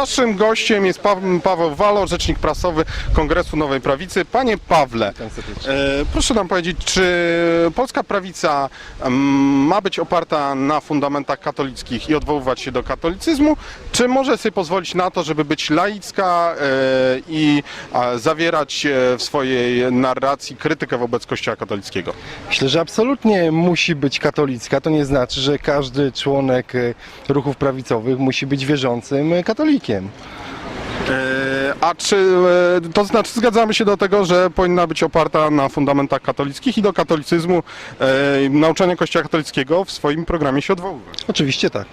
Naszym gościem jest Pa- Paweł Walo, rzecznik prasowy Kongresu Nowej Prawicy. Panie Pawle, e, proszę nam powiedzieć, czy polska prawica ma być oparta na fundamentach katolickich i odwoływać się do katolicyzmu, czy może sobie pozwolić na to, żeby być laicka e, i a, zawierać e, w swojej narracji krytykę wobec Kościoła katolickiego? Myślę, że absolutnie musi być katolicka. To nie znaczy, że każdy członek ruchów prawicowych musi być wierzącym katolikiem. E, A czy e, to znaczy zgadzamy się do tego, że powinna być oparta na fundamentach katolickich i do katolicyzmu e, nauczania Kościoła katolickiego w swoim programie się odwoływać? Oczywiście tak.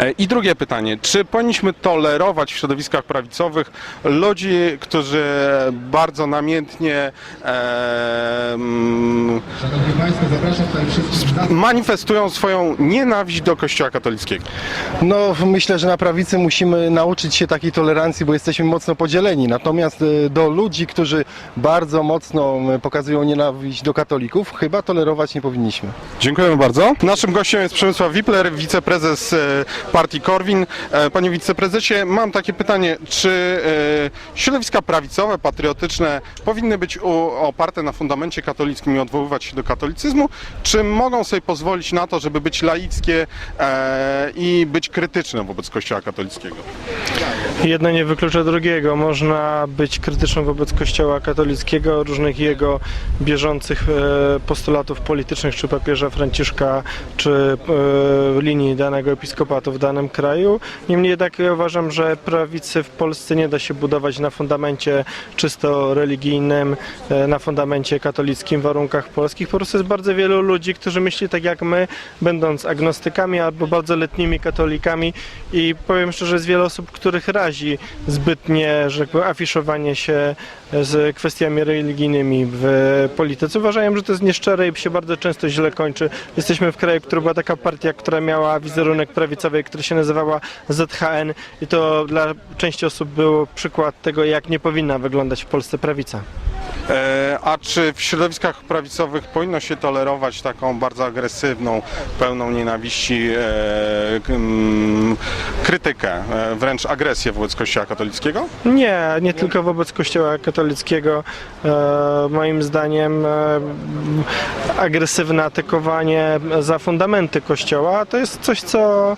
E, I drugie pytanie, czy powinniśmy tolerować w środowiskach prawicowych ludzi, którzy bardzo namiętnie e, mm, Manifestują swoją nienawiść do Kościoła katolickiego? No, myślę, że na prawicy musimy nauczyć się takiej tolerancji, bo jesteśmy mocno podzieleni. Natomiast e, do ludzi, którzy bardzo mocno pokazują nienawiść do katolików, chyba tolerować nie powinniśmy. Dziękujemy bardzo. Naszym gościem jest Przemysław Wipler, wiceprezes partii Korwin. E, Panie wiceprezesie, mam takie pytanie, czy e, środowiska prawicowe, patriotyczne powinny być oparte na fundamencie katolickim i odwoływać się do katolicyzmu, czy mogą sobie pozwolić na to, żeby być laickie e, i być krytyczne wobec Kościoła katolickiego? Jedno nie wyklucza drugiego. Można być krytyczną wobec Kościoła katolickiego, różnych jego bieżących e, postulatów politycznych, czy papieża Franciszka, czy e, linii danego episkopatu w danym kraju. Niemniej jednak uważam, że prawicy w Polsce nie da się budować na fundamencie czysto religijnym, e, na fundamencie katolickim w warunkach polskich. Po prostu jest bardzo wielu ludzi, którzy myśli tak jak my, będąc agnostykami albo bardzo letnimi katolikami i powiem szczerze, jest wiele osób, których zbytnie, że tak afiszowanie się z kwestiami religijnymi w polityce. Uważają, że to jest nieszczere i się bardzo często źle kończy. Jesteśmy w kraju, który była taka partia, która miała wizerunek prawicowy, która się nazywała ZHN i to dla części osób był przykład tego, jak nie powinna wyglądać w Polsce prawica. E, A czy w środowiskach prawicowych powinno się tolerować taką bardzo agresywną, pełną nienawiści e, krytykę, e, wręcz agresję wobec Kościoła katolickiego? Nie, nie tylko wobec Kościoła katolickiego. Moim zdaniem agresywne atakowanie za fundamenty Kościoła to jest coś, co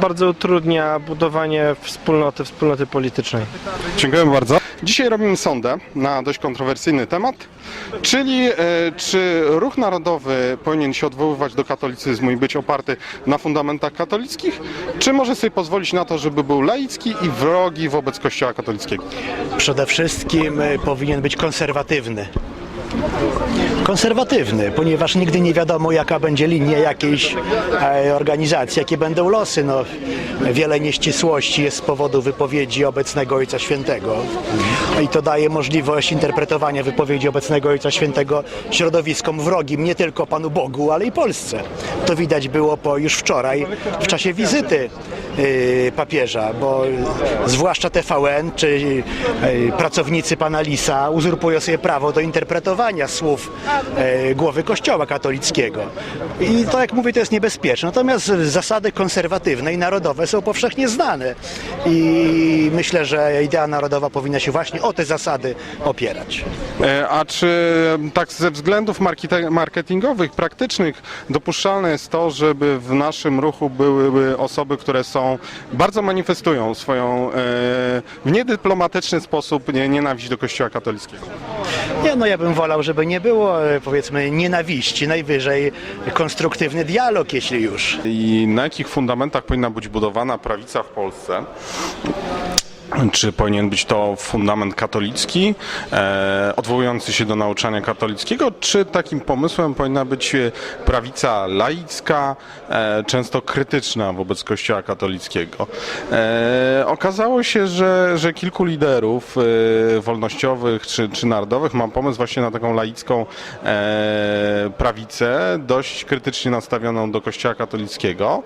bardzo utrudnia budowanie wspólnoty, wspólnoty politycznej. Dziękujemy bardzo. Dzisiaj robimy sondę na dość kontrowersyjny temat, czyli e, czy ruch narodowy powinien się odwoływać do katolicyzmu i być oparty na fundamentach katolickich, czy może sobie pozwolić na to, żeby był laicki i wrogi wobec Kościoła katolickiego? przede wszystkim y, powinien być konserwatywny. Konserwatywny, ponieważ nigdy nie wiadomo, jaka będzie linia jakiejś e, organizacji, jakie będą losy. No, wiele nieścisłości jest z powodu wypowiedzi obecnego Ojca Świętego i to daje możliwość interpretowania wypowiedzi obecnego Ojca Świętego środowiskom wrogim, nie tylko Panu Bogu, ale i Polsce. To widać było po już wczoraj w czasie wizyty y, papieża, bo zwłaszcza TVN czy y, pracownicy pana Lisa uzurpują sobie prawo do interpretowania słów głowy Kościoła katolickiego. I to, jak mówię, to jest niebezpieczne. Natomiast zasady konserwatywne i narodowe są powszechnie znane. I myślę, że idea narodowa powinna się właśnie o te zasady opierać. E, A czy tak ze względów marketingowych, praktycznych dopuszczalne jest to, żeby w naszym ruchu były osoby, które są bardzo manifestują swoją e, w niedyplomatyczny sposób nie- nienawiść do Kościoła katolickiego? Nie, no ja bym wolał, żeby nie było e, powiedzmy nienawiści, najwyżej konstruktywny dialog, jeśli już. I na jakich fundamentach powinna być budowana prawica w Polsce? Czy powinien być to fundament katolicki, e, odwołujący się do nauczania katolickiego, czy takim pomysłem powinna być prawica laicka, e, często krytyczna wobec Kościoła katolickiego? E, okazało się, że, że kilku liderów e, wolnościowych czy, czy narodowych ma pomysł właśnie na taką laicką e, prawicę, dość krytycznie nastawioną do Kościoła katolickiego.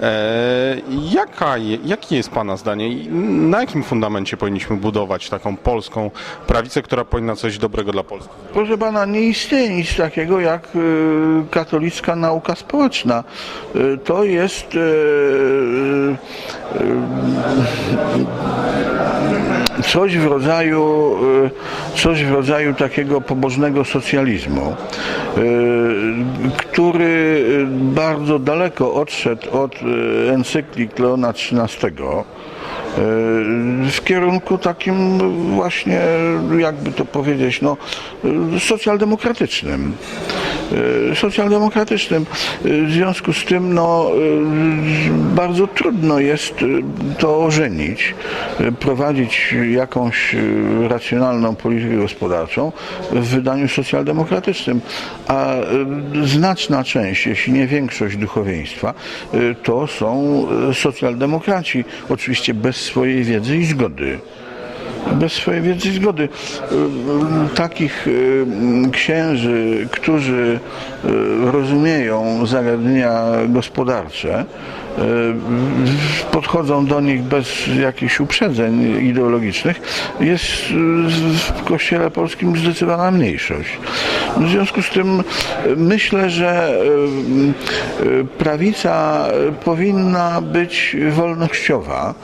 E, jaka, jakie jest Pana zdanie na jakim fundamencie powinniśmy budować taką polską prawicę, która powinna coś dobrego dla Polski? Proszę pana, nie istnieje nic takiego jak y, katolicka nauka społeczna. Y, to jest y, coś w rodzaju coś w rodzaju takiego pobożnego socjalizmu, który bardzo daleko odszedł od encyklik Leona XIII w kierunku takim właśnie, jakby to powiedzieć, no, socjaldemokratycznym. Socjaldemokratycznym. W związku z tym no, bardzo trudno jest to ożenić, prowadzić jakąś racjonalną politykę gospodarczą w wydaniu socjaldemokratycznym, a znaczna część, jeśli nie większość duchowieństwa, to są socjaldemokraci, oczywiście bez swojej wiedzy i zgody bez swojej wiedzy i zgody. Y, y, Takich y, księży, którzy rozumieją zagadnienia gospodarcze, podchodzą do nich bez jakichś uprzedzeń ideologicznych, jest w Kościele Polskim zdecydowana mniejszość. W związku z tym myślę, że prawica powinna być wolnościowa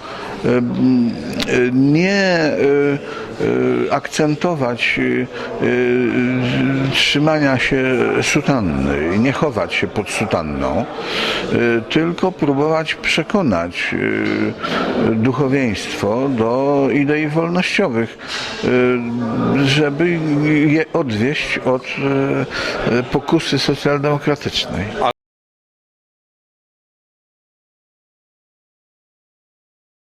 nie y, y, akcentować y, trzymania się sutanny, nie chować się pod sutanną, tylko próbować przekonać duchowieństwo do idei wolnościowych, żeby je odwieść od pokusy socjaldemokratycznej.